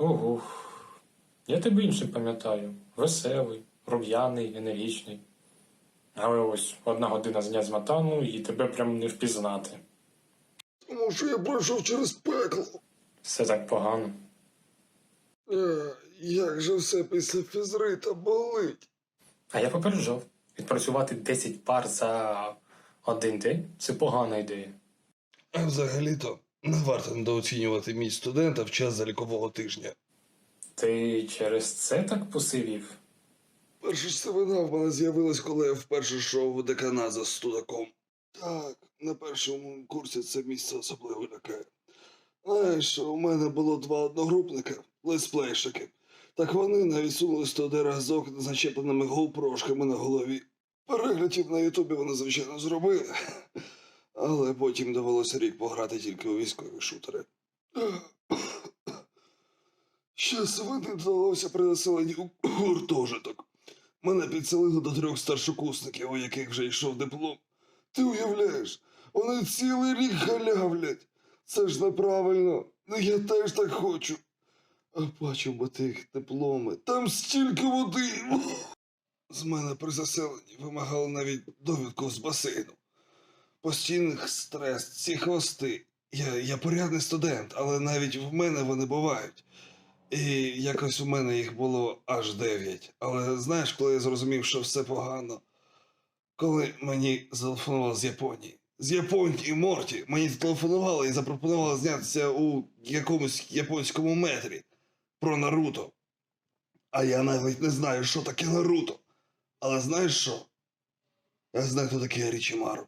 Ого. Я тебе іншим пам'ятаю. Веселий, рум'яний, енергічний. Але ось одна година знять з матану і тебе прям не впізнати. Тому що я пройшов через пекло. Все так погано. Е, як же все після фізрита болить? А я попереджав. Відпрацювати 10 пар за один день це погана ідея. А взагалі-то не варто недооцінювати мій студента в час залікового тижня. Ти через це так посивів? Перша ж сивина в мене з'явилась, коли я вперше йшов в декана за студаком. Так, на першому курсі це місце особливо лякає. Знаєш, у мене було два одногрупника, летсплейщики. Так вони навіть сунулись туди разок з зачепленими гоупрошками на голові. Переглядів на Ютубі вони, звичайно, зробили. Але потім довелося рік пограти тільки у військові шутери. Ще свини вдалося при населенні у гуртожиток. Мене підселили до трьох старшокурсників, у яких вже йшов диплом. Ти уявляєш, вони цілий рік халявлять. Це ж неправильно. Ну я теж так хочу. А бачимо тих дипломи. Там стільки води. З мене при заселенні вимагали навіть довідку з басейну. Постійних стрес, ці хвости. Я, я порядний студент, але навіть в мене вони бувають. І якось у мене їх було аж дев'ять. Але знаєш, коли я зрозумів, що все погано, коли мені зателефонували з Японії. З Японії Морті мені зателефонували і запропонували знятися у якомусь японському метрі про Наруто. А я навіть не знаю, що таке Наруто. Але знаєш що? Я знаю, хто такий Арічімару.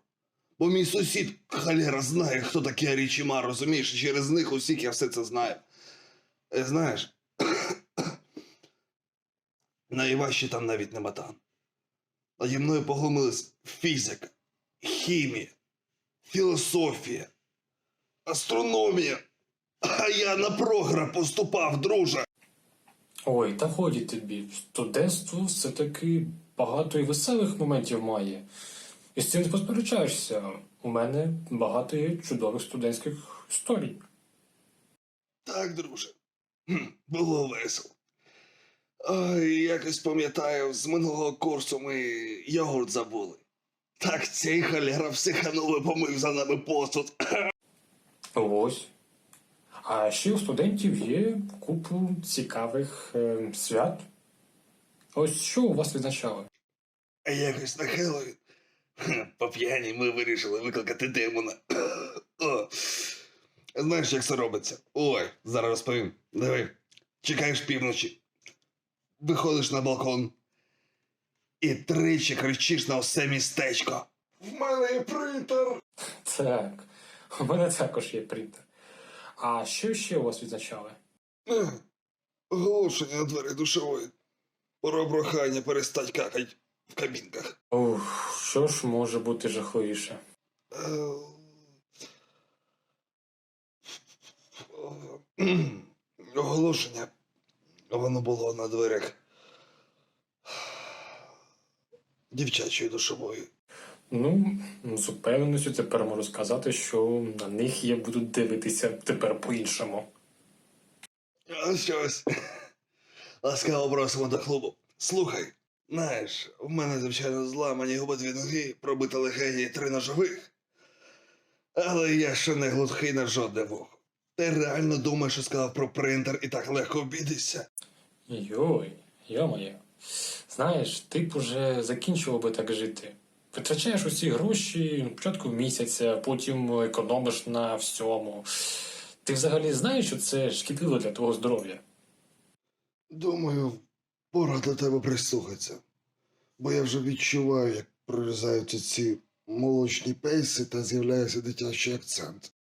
Бо мій сусід халера знає, хто такий Арічімару, розумієш? Через них усіх я все це знаю. Е, Знаєш, найважче там навіть не матан. Наді мною поглумились фізика, хімія, філософія, астрономія. А я на програ поступав, друже. Ой, та годі тобі. Студентство все-таки багато і веселих моментів має. І з цим не посперечаєшся. У мене багато є чудових студентських історій. Так, друже. Було весело. Ой, якось пам'ятаю, з минулого курсу ми йогурт забули. Так цей халера психанув і помив за нами посуд. Ось. А ще у студентів є купу цікавих е, свят. Ось що у вас відзначали? Якось на Хеллоуін хе, по п'яні ми вирішили викликати демона. О, знаєш, як це робиться? Ой, зараз розповім. Диви, чекаєш півночі, виходиш на балкон і тричі кричиш на все містечко. В мене є принтер. Так, у мене також є принтер. А що ще у вас відзначали? Оголошення на двері душової. Пора прохання перестать какать в кабінках. Ух, що ж може бути жахливіше? Е, Оголошення. Воно було на дверях дівчачої душової. Ну, з упевненістю тепер можу сказати, що на них я буду дивитися тепер по-іншому. Щось. Ласкаво просимо до клубу. Слухай, знаєш, в мене, звичайно, зламані обидві ноги, пробита легені три ножових. Але я ще не глухий на жодне вухо. Ти реально думаєш, що сказав про принтер і так легко обідешся? Йой, йомає. Знаєш, ти б уже закінчував би так жити. Витрачаєш усі гроші початку місяця, потім економиш на всьому. Ти взагалі знаєш, що це шкідливо для твого здоров'я? Думаю, пора до тебе прислухатися. Бо я вже відчуваю, як прорізаються ці молочні пейси та з'являється дитячий акцент.